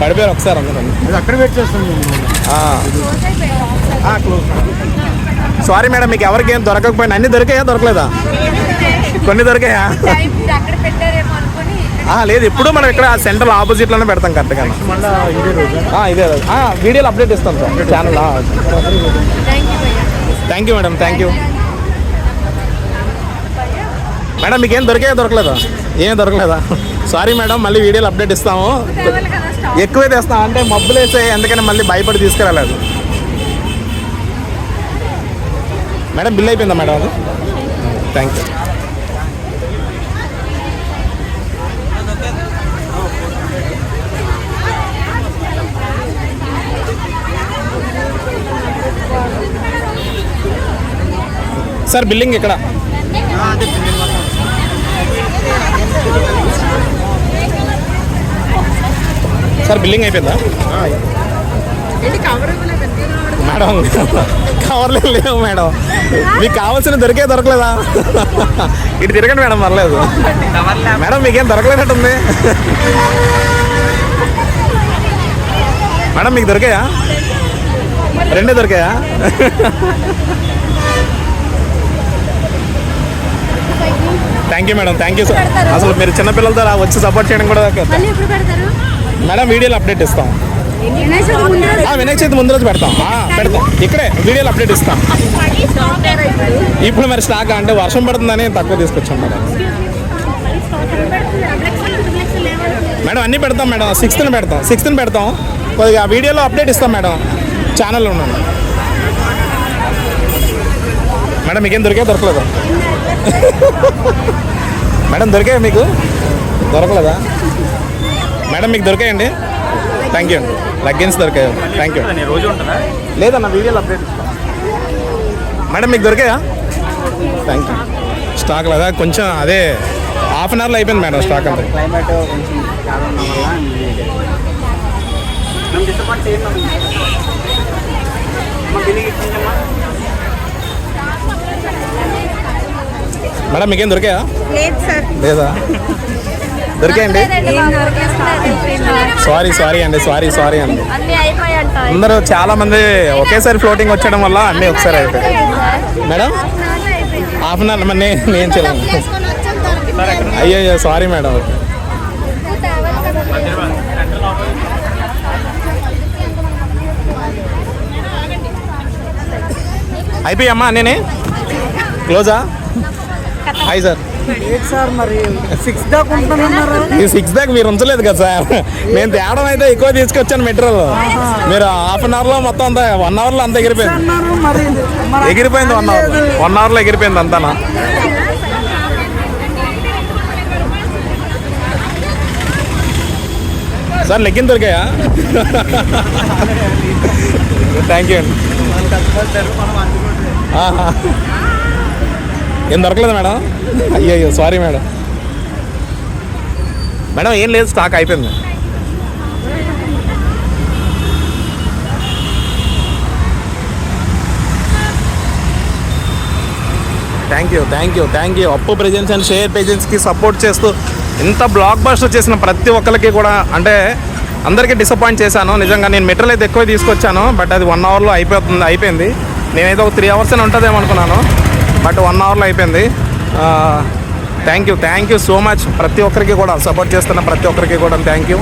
పడిపోయారు ఒకసారి అందరూ. అది అక్కడ వెయిట్ చేస్తాను సారీ మేడం మీకు ఎవరికి ఏం దొరకకపోయినా అన్ని దొరికాయా దొరకలేదా? కొన్ని దొరికాయా? లేదు ఇప్పుడు మనం ఇక్కడ సెంటర్ ఆపోజిట్లోనే పెడతాం కరెక్ట్గా ఇదే వీడియోలో అప్డేట్ ఇస్తాం sir channel thank you madam thank you madam మీకు ఏం దొరికాయా దొరకలేదా? ఏం దొరకలేదా? సారీ మేడం మళ్ళీ వీడియోలో అప్డేట్ ఇస్తాము. ఎక్కువే తెస్తాం అంటే మబ్బులు వేసే ఎందుకని మళ్ళీ భయపడి తీసుకురాలేదు. మేడం బిల్ అయిపోయిందా మేడం అది? థ్యాంక్ యూ సార్ బిల్లింగ్ ఇక్కడ సార్ బిల్లింగ్ అయిపోయిందా? మేడం కవర్లే లేవు మేడం. మీకు కావాల్సిన దొరికే దొరకలేదా? ఇటు తిరగండి మేడం పర్లేదు. మేడం మీకేం దొరకలేనట్టుంది? మేడం మీకు దొరికాయా? రెండే దొరికాయా? Thank you madam thank you sir అసలు మీరు చిన్నపిల్లలతో వచ్చి సపోర్ట్ చేయడం కూడా మేడం వీడియోలో అప్డేట్ ఇస్తాం. వినాయక చవితి ముందు రోజు పెడతాం. పెడతాం. ఇక్కడే వీడియోలో అప్డేట్ ఇస్తాం. ఇప్పుడు మరి స్టాక్ అంటే వర్షం పడుతుందని తక్కువ తీసుకొచ్చాం మేడం. మేడం అన్నీ పెడతాం మేడం. సిక్స్త్ని పెడతాం. సిక్స్త్ని పెడతాం. కొద్దిగా వీడియోలో అప్డేట్ ఇస్తాం మేడం. ఛానల్లో ఉన్నాను మేడం మీకేం దొరికా దొరకలేదు? మేడం దొరికాయా మీకు? దొరకలేదా? మేడం మీకు దొరికాయండి? థ్యాంక్ యూ అండి లగ్గెన్స్ దొరికాయి థ్యాంక్ యూ రోజు ఉంటుందా? లేదన్న వీడియోలో అప్డేట్ మేడం మీకు దొరికాయా? థ్యాంక్ యూ స్టాక్ లేదా కొంచెం అదే హాఫ్ అన్ అవర్లో అయిపోయింది మేడం స్టాక్ అంతా. క్లైమేట్ మేడం మీకేం దొరికాయా? లేదు సార్. లేదా? దొరికాయండి. సారీ సారీ అండి సారీ సారీ అండి. అందరూ చాలా మంది ఒకేసారి ఫ్లోటింగ్ వచ్చడం వల్ల అన్నీ ఒకసారి అయిపోయాయి. మేడం హాఫ్ అన్ అవర్ మరి నేను చేయలేను. అయ్యో అయ్యో సారీ మేడం అయిపోయమ్మా నేనే క్లోజా హాయ్ సార్ సిక్స్ దాకా ఉంటున్నారు? ఈ సిక్స్ దాకా మీరు ఉంచలేదు కదా సార్. నేను తేవడం అయితే ఎక్కువ తీసుకొచ్చాను మెటీరియల్. మీరు హాఫ్ అన్ అవర్లో మొత్తం అంతా వన్ అవర్లో అంతా ఎగిరిపోయింది. మరి. ఎగిరిపోయింది వన్ అవర్ వన్ అవర్లో ఎగిరిపోయింది అంతానా? సార్ లెగ్గిన్ దొరికాయా? థ్యాంక్ యూ అండి. ఏం దొరకలేదు మేడం? అయ్యో అయ్యో సారీ మేడం. మేడం ఏం లేదు స్టాక్ అయిపోయింది. Thank you thank you thank you అప్పు ప్రెజెన్స్ అండ్ షేర్ పేజెన్స్కి సపోర్ట్ చేస్తూ ఇంత బ్లాక్ బస్టర్ చేసిన ప్రతి ఒక్కరికి కూడా అంటే అందరికీ డిసప్పాయింట్ చేశాను. నిజంగా నేను మెటీరియల్ అయితే ఎక్కువ తీసుకొచ్చాను బట్ అది వన్ అవర్లో అయిపోతుంది అయిపోయింది. నేనైతే ఒక త్రీ అవర్స్ అని ఉంటుందేమనుకున్నాను బట్ వన్ అవర్లో అయిపోయింది. Thank you thank you so much ప్రతి ఒక్కరికి కూడా సపోర్ట్ చేస్తున్న ప్రతి ఒక్కరికి కూడా థ్యాంక్ యూ